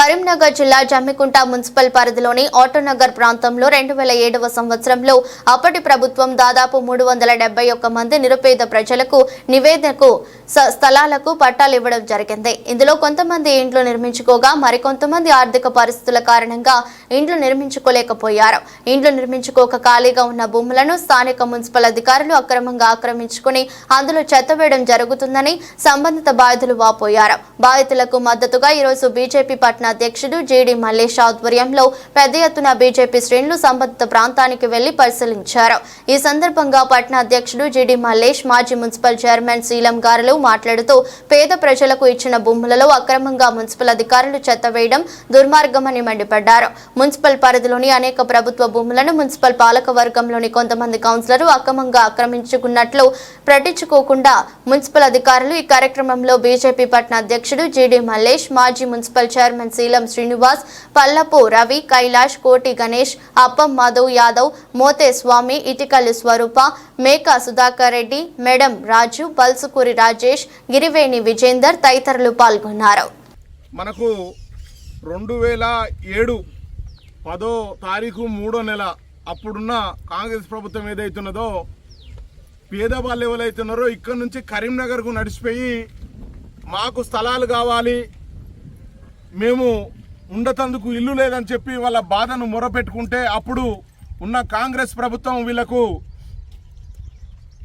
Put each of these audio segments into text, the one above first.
కరీంనగర్ జిల్లా జమ్మికుంట మున్సిపల్ పరిధిలోని ఆటోనగర్ ప్రాంతంలో రెండు వేల ఏడవ సంవత్సరంలో అప్పటి ప్రభుత్వం దాదాపు మూడు వందల డెబ్బై ఒక్క మంది నిరుపేద ప్రజలకు నివేదనకు స్థలాలకు పట్టాలు ఇవ్వడం జరిగింది. ఇందులో కొంతమంది ఇండ్లు నిర్మించుకోగా మరికొంతమంది ఆర్థిక పరిస్థితుల కారణంగా ఇండ్లు నిర్మించుకోలేకపోయారు. ఇండ్లు నిర్మించుకోక ఖాళీగా ఉన్న భూములను స్థానిక మున్సిపల్ అధికారులు అక్రమంగా ఆక్రమించుకుని అందులో చెత్త వేయడం జరుగుతుందని సంబంధిత బాధితులు వాపోయారు. బాధితులకు మద్దతుగా ఈరోజు బీజేపీ పట్నా అధ్యక్షుడు జేడీ మల్లేష్ ఆధ్వర్యంలో పెద్ద ఎత్తున బీజేపీ శ్రేణులు సంబంధిత ప్రాంతానికి వెళ్ళి పరిశీలించారు. ఈ సందర్భంగా పట్న అధ్యక్షుడు జేడీ మల్లేష్ మాజీ మున్సిపల్ చైర్మన్ శీలం గారులు మాట్లాడుతూ పేద ప్రజలకు ఇచ్చిన భూములలో అక్రమంగా మున్సిపల్ అధికారులు చెత్త వేయడం దుర్మార్గమని మండిపడ్డారు. మున్సిపల్ పరిధిలోని అనేక ప్రభుత్వ భూములను మున్సిపల్ పాలక వర్గంలోని కొంతమంది కౌన్సిలర్లు అక్రమంగా ఆక్రమించుకున్నట్లు పట్టించుకోకుండా మున్సిపల్ అధికారులు ఈ కార్యక్రమంలో బీజేపీ పట్న అధ్యక్షుడు జీడీ మల్లేష్ మాజీ municipal chairman Seelam Srinivas Pallapu Ravi Kailash Koti Ganesh Appam Madhav Yadav Mothe Swamy Itikalli Swaroopa Meka Sudhakar Reddy madam Raju Palsukuri Rajesh Giriveni Vijender తదితరులు పాల్గొన్నారు. మనకు రెండు వేల ఏడు పదో తారీఖు మూడో నెల అప్పుడున్న కాంగ్రెస్ ప్రభుత్వం ఏదైతున్నదో పేదవాళ్ళు ఎవరైతున్నారో ఇక్కడ నుంచి కరీంనగర్కు నడిచిపోయి మాకు స్థలాలు కావాలి మేము ఉండతందుకు ఇల్లు లేదని చెప్పి వాళ్ళ బాధను మొరపెట్టుకుంటే అప్పుడు ఉన్న కాంగ్రెస్ ప్రభుత్వం వీళ్ళకు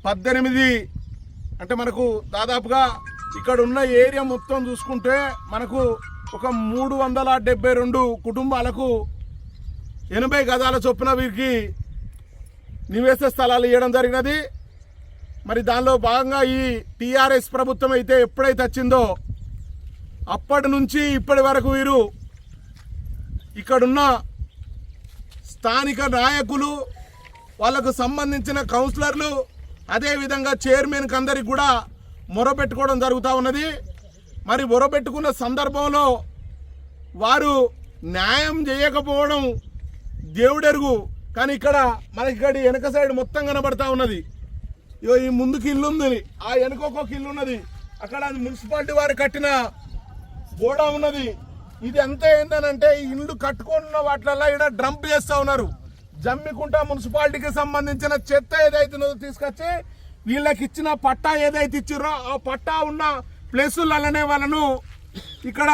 పద్దెనిమిది అంటే మనకు దాదాపుగా ఇక్కడ ఉన్న ఏరియా మొత్తం చూసుకుంటే మనకు ఒక మూడు వందల డెబ్బై రెండు కుటుంబాలకు ఎనభై గదాల చొప్పున వీరికి నివేశ స్థలాలు ఇవ్వడం జరిగినది. మరి దానిలో భాగంగా ఈ టీఆర్ఎస్ ప్రభుత్వం అయితే ఎప్పుడైతే వచ్చిందో అప్పటి నుంచి ఇప్పటి వరకు వీరు ఇక్కడున్న స్థానిక నాయకులు వాళ్ళకు సంబంధించిన కౌన్సిలర్లు అదేవిధంగా చైర్మన్కి అందరికి కూడా మొరపెట్టుకోవడం జరుగుతూ ఉన్నది. మరి మొరపెట్టుకున్న సందర్భంలో వారు న్యాయం చేయకపోవడం దేవుడెరుగు. కానీ ఇక్కడ మనకి ఇక్కడ వెనక సైడ్ మొత్తం కనబడతా ఉన్నది. ఇగో ఈ ముందుకి ఇల్లు ఉంది ఆ వెనుక ఒక ఇల్లు ఉన్నది అక్కడ అది మున్సిపాలిటీ వారు కట్టిన గోడ ఉన్నది. ఇది ఎంత ఏందనంటే ఈ ఇల్లు కట్టుకున్న వాటిలలో ఇక్కడ డ్రంప్ చేస్తూ ఉన్నారు. జమ్మికుంట మున్సిపాలిటీకి సంబంధించిన చెత్త ఏదైతే ఉన్నదో తీసుకొచ్చి వీళ్ళకి ఇచ్చిన పట్టా ఏదైతే ఇచ్చిర్రో ఆ పట్టా ఉన్న ప్లేసులనే వాళ్ళను ఇక్కడ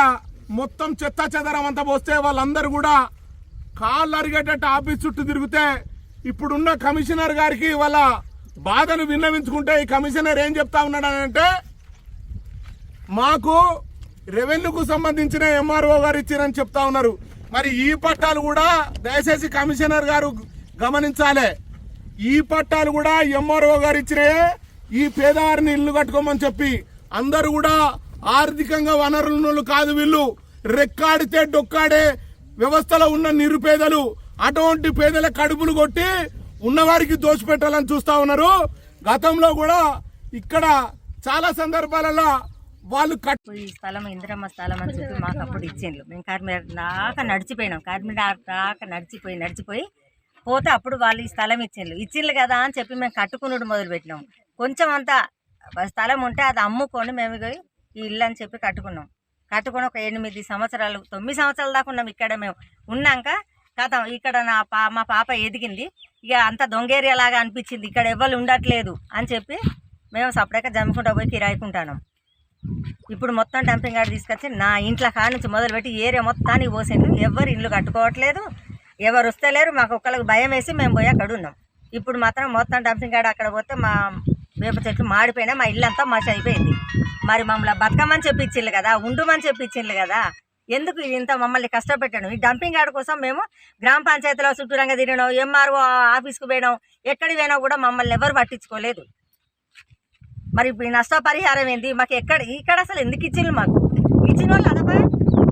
మొత్తం చెత్త చెదరం అంతా పోస్తే వాళ్ళందరూ కూడా కాళ్ళు అరిగేటట్టు ఆఫీస్ చుట్టూ తిరిగితే ఇప్పుడున్న కమిషనర్ గారికి వాళ్ళ బాధను విన్నవించుకుంటే ఈ కమిషనర్ ఏం చెప్తా ఉన్నాడు అంటే మాకు రెవెన్యూకు సంబంధించిన ఎంఆర్ఓ గారు ఇచ్చారని చెప్తా ఉన్నారు. మరి ఈ పట్టాలు కూడా దయచేసి కమిషనర్ గారు గమనించాలి. ఈ పట్టాలు కూడా ఎంఆర్ఓ గారు ఇచ్చినే ఈ పేదవారిని ఇల్లు కట్టుకోమని చెప్పి అందరూ కూడా ఆర్థికంగా వనరులు కాదు వీళ్ళు. రెక్కాడితే డొక్కాడే వ్యవస్థలో ఉన్న నిరుపేదలు అటువంటి పేదల కడుపులు కొట్టి ఉన్నవారికి దోచిపెట్టాలని చూస్తా ఉన్నారు. గతంలో కూడా ఇక్కడ చాలా సందర్భాలలో వాళ్ళు ఈ స్థలం ఇందిరమ్మ స్థలం అని చెప్పి మాకు అప్పుడు ఇచ్చిండ్రు. మేము కార్మిక దాకా నడిచిపోయినాం. కార్మిక దాకా నడిచిపోయి నడిచిపోయి పోతే అప్పుడు వాళ్ళు ఈ స్థలం ఇచ్చిండ్రు. ఇచ్చిండ్రు కదా అని చెప్పి మేము కట్టుకునుడు మొదలు పెట్టినాం కొంచెం అంతా స్థలం ఉంటే అది అమ్ముకొని మేము ఈ ఇల్లు అని చెప్పి కట్టుకున్నాం. కట్టుకొని ఒక ఎనిమిది సంవత్సరాలు తొమ్మిది సంవత్సరాల దాకా ఉన్నాం ఇక్కడ మేము. ఉన్నాక కథ ఇక్కడ నా పా మా పాప ఎదిగింది. ఇక అంత దొంగేరియా లాగా అనిపించింది. ఇక్కడ ఎవరు ఉండట్లేదు అని చెప్పి మేము సపరేట్గా జమ్ముకుంటా పోయి కిరాయికుంటాం ఇప్పుడు మొత్తం డంపింగ్ యార్డ్ తీసుకొచ్చి నా ఇంట్లో కాడ నుంచి మొదలుపెట్టి ఏరియా మొత్తానికి పోసిండు ఎవరు ఇల్లు కట్టుకోవట్లేదు. ఎవరు వస్తలేరు మాకు ఒక్కళ్ళకి భయం వేసి మేము పోయి అక్కడ ఉన్నాం. ఇప్పుడు మాత్రం మొత్తం డంపింగ్ యార్డ్ అక్కడ పోతే మా వేప చెట్లు మాడిపోయినా మా ఇల్లు అంతా మసి అయిపోయింది. మరి మమ్మల్ని బతకమని చెప్పించిండ్రు కదా ఉండుమని చెప్పించిండ్రు కదా. ఎందుకు ఇంత మమ్మల్ని కష్టపెట్టాను? ఈ డంపింగ్ యార్డ్ కోసం మేము గ్రామ పంచాయతీలో చుట్టూరంగా తిరగడం ఎంఆర్ఓ ఆఫీస్కి పోయినాం. ఎక్కడికి పోయినా కూడా మమ్మల్ని ఎవరు పట్టించుకోలేదు. మరి ఇప్పుడు నష్టపరిహారం ఏంది? మాకు ఎక్కడ ఇక్కడ అసలు ఎందుకు ఇచ్చిండ్రు మాకు? ఇచ్చిన వాళ్ళు అదపై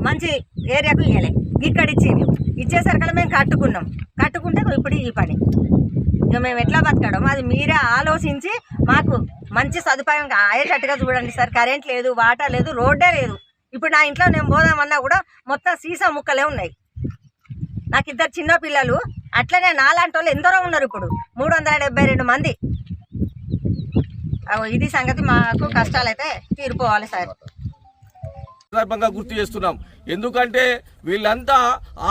మంచి ఏరియాకు ఇవ్వలే ఇక్కడ ఇచ్చిండ్రు ఇచ్చేసరికి మేము కట్టుకున్నాం. కట్టుకుంటే ఇప్పుడు ఈ పని. ఇక మేము ఎట్లా బతకడం? అది మీరే ఆలోచించి మాకు మంచి సదుపాయం అయ్యేటట్టుగా చూడండి సార్. కరెంట్ లేదు వాటర్ లేదు రోడ్డే లేదు. ఇప్పుడు నా ఇంట్లో నేను పోదామన్నా కూడా మొత్తం సీసా ముక్కలే ఉన్నాయి. నాకు ఇద్దరు చిన్న పిల్లలు. అట్లనే నాలాంటి వాళ్ళు ఎందరో ఉన్నారు ఇప్పుడు. మూడు వందల డెబ్బై రెండు మంది. ఇది సంగతి మాకు కష్టాలు అయితే తీరిపోవాలి సార్. సందర్భంగా గుర్తు చేస్తున్నాం. ఎందుకంటే వీళ్ళంతా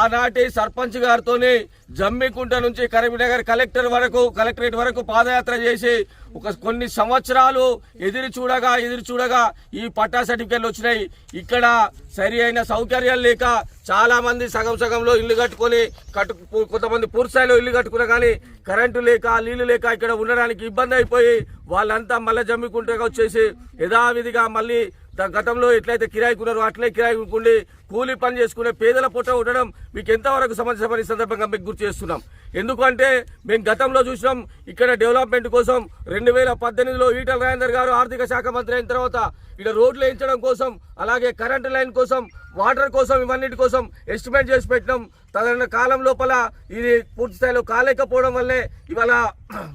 ఆనాటి సర్పంచ్ గారితోనే జమ్మికుంట నుంచి కరీంనగర్ కలెక్టర్ వరకు కలెక్టరేట్ వరకు పాదయాత్ర చేసి ఒక కొన్ని సంవత్సరాలు ఎదురు చూడగా ఎదురు చూడగా ఈ పట్టా సర్టిఫికెట్లు వచ్చినాయి. ఇక్కడ సరి అయిన సౌకర్యాలు లేక చాలా మంది సగం సగంలో ఇల్లు కట్టుకొని కట్టు కొంతమంది పూర్తిస్థాయిలో ఇల్లు కట్టుకున్నా కానీ కరెంటు లేక నీళ్ళు లేక ఇక్కడ ఉండడానికి ఇబ్బంది అయిపోయి వాళ్ళంతా మళ్ళీ జమ్మికుంటగా వచ్చేసి యథావిధిగా మళ్ళీ గతంలో ఎట్లయితే కిరాయికి ఉన్నారో అట్లే కిరాయికుండి కూలీ పని చేసుకునే పేదల పూట ఉండడం మీకు ఎంతవరకు సమంజసమని సందర్భంగా మీకు గుర్తు చేస్తున్నాం. ఎందుకంటే మేము గతంలో చూసినాం ఇక్కడ డెవలప్మెంట్ కోసం రెండు వేల పద్దెనిమిదిలో ఈటల రాజేందర్ గారు ఆర్థిక శాఖ మంత్రి అయిన తర్వాత ఇక్కడ రోడ్లు వేయించడం కోసం అలాగే కరెంటు లైన్ కోసం వాటర్ కోసం ఇవన్నిటి కోసం ఎస్టిమేట్ చేసి పెట్టినాం. తదన కాలం లోపల ఇది పూర్తి స్థాయిలో కాలేకపోవడం వల్లే ఇవాళ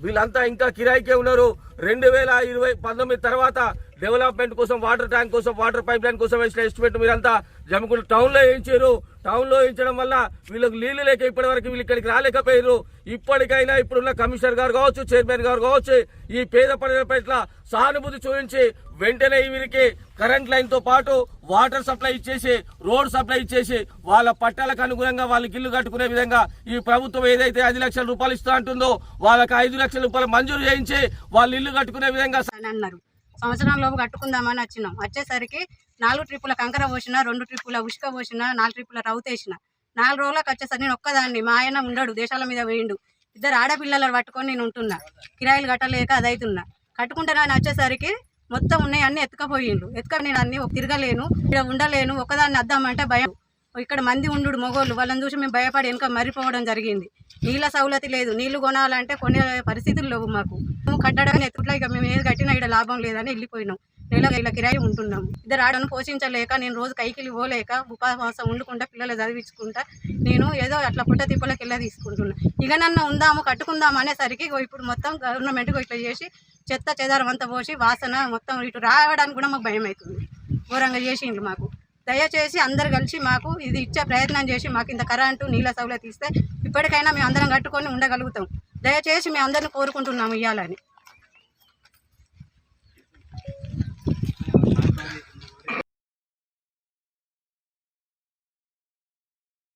వీళ్ళంతా ఇంకా కిరాయికే ఉన్నారు. రెండు వేల ఇరవై పంతొమ్మిది తర్వాత డెవలప్మెంట్ కోసం వాటర్ ట్యాంక్ కోసం వాటర్ పైప్ లైన్ కోసం వేసిన ఎస్టిమేట్ మీరంతా జమ్మికుంట టౌన్లో వేయించారు. టౌన్లో వేయించడం వల్ల వీళ్ళకి నీళ్ళు లేక ఇప్పటి వరకు వీళ్ళు ఇక్కడికి రాలేకపోయారు ఇప్పటికైనా ఇప్పుడున్న కమిషనర్ గారు కావచ్చు చైర్మన్ గారు కావచ్చు ఈ పేద ప్రజల పట్ల సానుభూతి చూపించి వెంటనే వీరికి కరెంట్ లైన్తో పాటు వాటర్ సప్లై ఇచ్చేసి రోడ్ సప్లై ఇచ్చేసి వాళ్ళ పట్టాలకు అనుగుణంగా వాళ్ళకి ఇల్లు కట్టుకునే విధంగా ఈ ప్రభుత్వం ఏదైతే ఐదు లక్షల రూపాయలు ఇస్తా అంటుందో వాళ్ళకి ఐదు లక్షల రూపాయలు మంజూరు చేయించి వాళ్ళు ఇల్లు కట్టుకునే విధంగా అన్నారు. సంవత్సరం లోపు కట్టుకుందామని వచ్చినాం. వచ్చేసరికి నాలుగు ట్రిప్పుల కంకర పోసిన రెండు ట్రిప్పుల ఉసుక పోసిన నాలుగు ట్రిప్పుల రౌతేసిన నాలుగు రోజులకు వచ్చేసరికి నేను ఒక్కదాన్ని మా ఆయన ఉండడు దేశాల మీద వేయండు ఇద్దరు ఆడపిల్లలు పట్టుకొని నేను ఉంటున్నా. కిరాయిలు కట్టలేక అదైతున్నా. కట్టుకుంటానని వచ్చేసరికి మొత్తం ఉన్నాయి అన్ని ఎత్తుకపోయిండు. ఎత్తుక నేను అన్ని తిరగలేను ఇక్కడ ఉండలేను ఒకదాన్ని అద్దామంటే భయం. ఇక్కడ మంది ఉండు మొగోళ్ళు. వాళ్ళని చూసి మేము భయపడి వెనుక మరిపోవడం జరిగింది. నీళ్ళ సౌలతి లేదు. నీళ్ళు కొనాలంటే కొనే పరిస్థితులు లేవు మాకు. మేము కట్టడం ఎత్తుట్లా ఇక మేము ఏది కట్టినా ఇక్కడ లాభం లేదని వెళ్ళిపోయినాం. నెల ఇలా కిరాయి ఉంటున్నాము. ఇద్దరు ఆడను పోషించలేక నేను రోజు కైకిలి పోలేక ఉపవాసం ఉండకుండా పిల్లలు చదివించుకుంటా నేను ఏదో అట్లా పుట్ట తిప్పలకి వెళ్ళి తీసుకుంటున్నా. ఇక నన్ను ఉందాము కట్టుకుందాము అనేసరికి ఇప్పుడు మొత్తం గవర్నమెంట్కి ఇట్లా చేసి చెత్త చెదారం అంతా పోసి వాసన మొత్తం ఇటు రావడానికి కూడా మాకు భయం అవుతుంది ఘోరంగా చేసిండ్రు మాకు. దయచేసి అందరు కలిసి మాకు ఇది ఇచ్చే ప్రయత్నం చేసి మాకు ఇంత కరెంటు నీళ్ళ సౌలత్ ఇస్తే ఇప్పటికైనా మేము అందరం కట్టుకొని ఉండగలుగుతాం. దయచేసి మేము అందరిని కోరుకుంటున్నాము ఇవ్వాలని